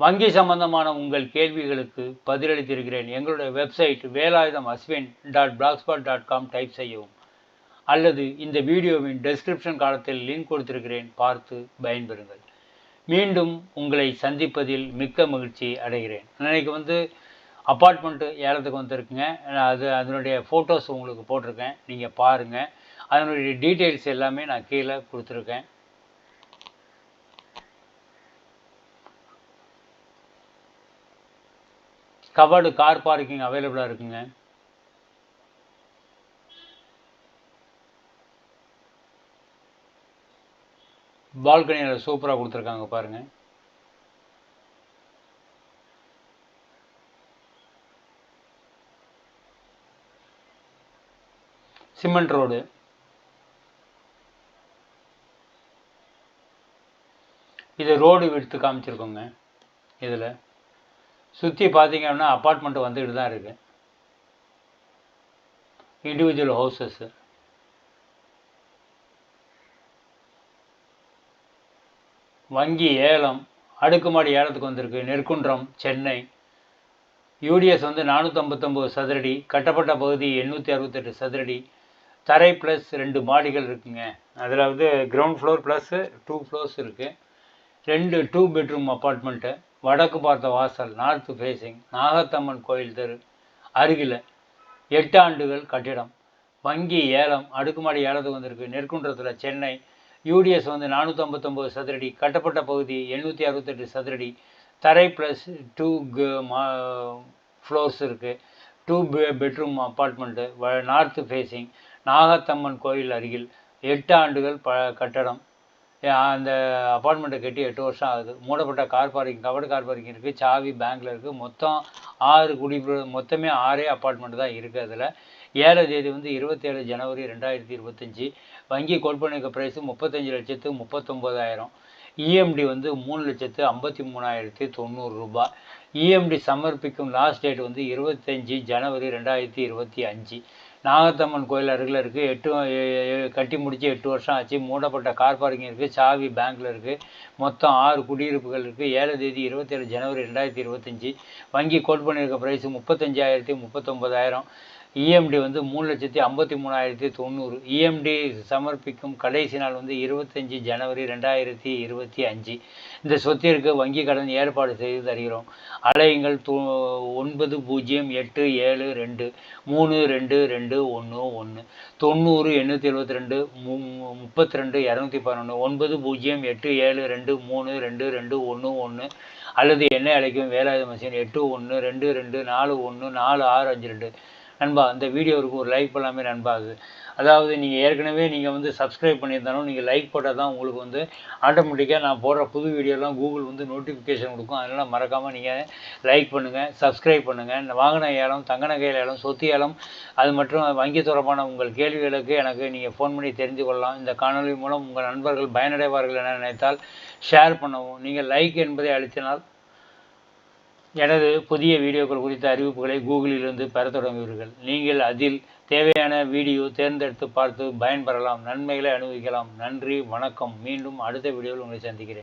வங்கி சம்பந்தமான உங்கள் கேள்விகளுக்கு பதிலளித்திருக்கிறேன். எங்களுடைய website Velayudham Ashwin dot blogspot dot com type செய்யவும். அல்லது இந்த வீடியோவின் டெஸ்கிரிப்ஷன் காலத்தில் லிங்க் கொடுத்திருக்கிறேன். பார்த்து பயன்பெறுங்கள். மீண்டும் உங்களை சந்திப்பதில் மிக்க மகிழ்ச்சி அடைகிறேன். இன்னைக்கு வந்து அப்பார்ட்மெண்ட்டு ஏலத்துக்கு வந்திருக்குங்க. நான் அது அதனுடைய ஃபோட்டோஸ் உங்களுக்கு போட்டிருக்கேன். நீங்கள் பாருங்கள் அதனுடைய டீட்டெயில்ஸ் எல்லாமே நான் கீழே கொடுத்துருக்கேன். கவர்டு கார் பார்க்கிங் அவைலபிளாக இருக்குங்க. பால்கனியில் சூப்பராக கொடுத்துருக்காங்க பாருங்கள் சிமெண்ட் ரோடு இது ரோடு விடுத்து காமிச்சிருக்கோங்க இதில். சுற்றி பார்த்தீங்கன்னா அப்பார்ட்மெண்ட் வந்துக்கிட்டு தான் இருக்குது இண்டிவிஜுவல் ஹவுசஸ்ஸு வங்கி ஏலம் அடுக்குமாடி ஏலத்துக்கு வந்திருக்கு. நெற்குன்றம் சென்னை. யூடிஎஸ் வந்து நானூற்றம்பத்தொம்போது சதுரடி கட்டப்பட்ட பகுதி எண்ணூற்றி அறுபத்தெட்டு சதுரடி. தரை ப்ளஸ் ரெண்டு மாடிகள் இருக்குங்க. அதில் வந்து ground floor plus two floors இருக்குது ரெண்டு டூ பெட்ரூம் அப்பார்ட்மெண்ட்டு வடக்கு பார்த்த வாசல் நார்த்து ஃபேஸிங் நாகத்தம்மன் கோயில் தெரு அருகில் எட்டு ஆண்டுகள் கட்டிடம். வங்கி ஏலம் அடுக்குமாடி ஏலத்துக்கு வந்திருக்கு. நெற்குன்றத்தில் சென்னை யூடிஎஸ் வந்து நானூற்றம்பத்தொம்போது சதுரடி கட்டப்பட்ட பகுதி எண்ணூற்றி அறுபத்தெட்டு சதுரடி. தரை ப்ளஸ் டூ மா ஃப்ளோர்ஸ் இருக்குது டூ பெ பெட்ரூம் அப்பார்ட்மெண்ட்டு வ நார்த்து ஃபேஸிங் நாகத்தம்மன் கோயில் அருகில் எட்டு ஆண்டுகள் ப கட்டடம். அந்த அப்பார்ட்மெண்ட்டை கட்டி எட்டு வருஷம் ஆகுது. மூடப்பட்ட car parking covered car parking இருக்குது சாவி பேங்க்கில் இருக்குது மொத்தம் ஆறு குடி மொத்தமே ஆறே அப்பார்ட்மெண்ட் தான் இருக்குது அதில். ஏழை தேதி வந்து இருபத்தேழு ஜனவரி ரெண்டாயிரத்தி இருபத்தஞ்சி. வங்கி கொடுப்பனுக்கு ப்ரைஸு முப்பத்தஞ்சு லட்சத்து முப்பத்தொம்போதாயிரம் இஎம்டி வந்து மூணு லட்சத்து ஐம்பத்தி மூணாயிரத்தி தொண்ணூறு ரூபாய் இஎம்டி சமர்ப்பிக்கும் லாஸ்ட் டேட் வந்து இருபத்தஞ்சி ஜனவரி ரெண்டாயிரத்தி இருபத்தி அஞ்சு. நாகத்தம்மன் கோயில் அருகில் இருக்குது எட்டு கட்டி முடித்து எட்டு வருஷம் ஆச்சு. மூடப்பட்ட கார் பார்க்கிங் இருக்குது சாவி பேங்க்கில் இருக்குது மொத்தம் ஆறு குடியிருப்புகள் இருக்குது ஏழு தேதி இருபத்தேழு ஜனவரி ரெண்டாயிரத்தி இருபத்தஞ்சி. வங்கி கோட் பண்ணியிருக்க ப்ரைஸு முப்பத்தஞ்சாயிரத்தி முப்பத்தொம்பதாயிரம் இஎம்டி வந்து மூணு லட்சத்தி ஐம்பத்தி மூணாயிரத்தி தொண்ணூறு. இஎம்டி சமர்ப்பிக்கும் கடைசி நாள் வந்து இருபத்தஞ்சி ஜனவரி ரெண்டாயிரத்தி இருபத்தி அஞ்சு. இந்த சொத்திற்கு வங்கி கடன் ஏற்பாடு செய்து தருகிறோம். அலையுங்கள் தொ ஒன்பது பூஜ்ஜியம் எட்டு ஏழு ரெண்டு மூணு ரெண்டு ரெண்டு ஒன்று ஒன்று தொண்ணூறு எண்ணூற்றி எழுபத்தி ரெண்டு மு முப்பத்தி ரெண்டு இரநூத்தி பதினொன்று ஒன்பது பூஜ்ஜியம் எட்டு ஏழு ரெண்டு மூணு ரெண்டு ரெண்டு ஒன்று ஒன்று அல்லது என்ன அழைக்கும் வேலாயுத மிஷின் எட்டு ஒன்று ரெண்டு ரெண்டு நாலு ஒன்று நாலு ஆறு அஞ்சு ரெண்டு நண்பா அந்த வீடியோவுக்கு ஒரு லைக் பண்ணாமே நண்பா அது. அதாவது நீங்கள் ஏற்கனவே நீங்கள் வந்து சப்ஸ்கிரைப் பண்ணியிருந்தாலும் நீங்கள் லைக் போட்டால் தான் உங்களுக்கு வந்து ஆட்டோமேட்டிக்காக நான் போடுற புது வீடியோலாம் கூகுள் வந்து நோட்டிஃபிகேஷன் கொடுக்கும். அதனால் மறக்காமல் நீங்கள் லைக் பண்ணுங்கள் சப்ஸ்கிரைப் பண்ணுங்கள் இந்த வாகன ஏலம் தங்க நகை ஏலம் சொத்து ஏலம் அது மற்றும் வங்கி தொடர்பான உங்கள் கேள்விகளுக்கு எனக்கு நீங்கள் ஃபோன் பண்ணி தெரிஞ்சு கொள்ளலாம். இந்த காணொலி மூலம் உங்கள் நண்பர்கள் பயனடைவார்கள் என நினைத்தால் ஷேர் பண்ணவும். நீங்கள் லைக் என்பதை அழுத்தினால் எனது புதிய வீடியோக்கள் குறித்த அறிவிப்புகளை கூகுளிலிருந்து பெற தொடங்குவீர்கள். நீங்கள் அதில் தேவையான வீடியோ தேர்ந்தெடுத்து பார்த்து பயன்பெறலாம். நன்மைகளை அனுபவிக்கலாம். நன்றி. வணக்கம். மீண்டும் அடுத்த வீடியோவில் உங்களை சந்திக்கிறேன்.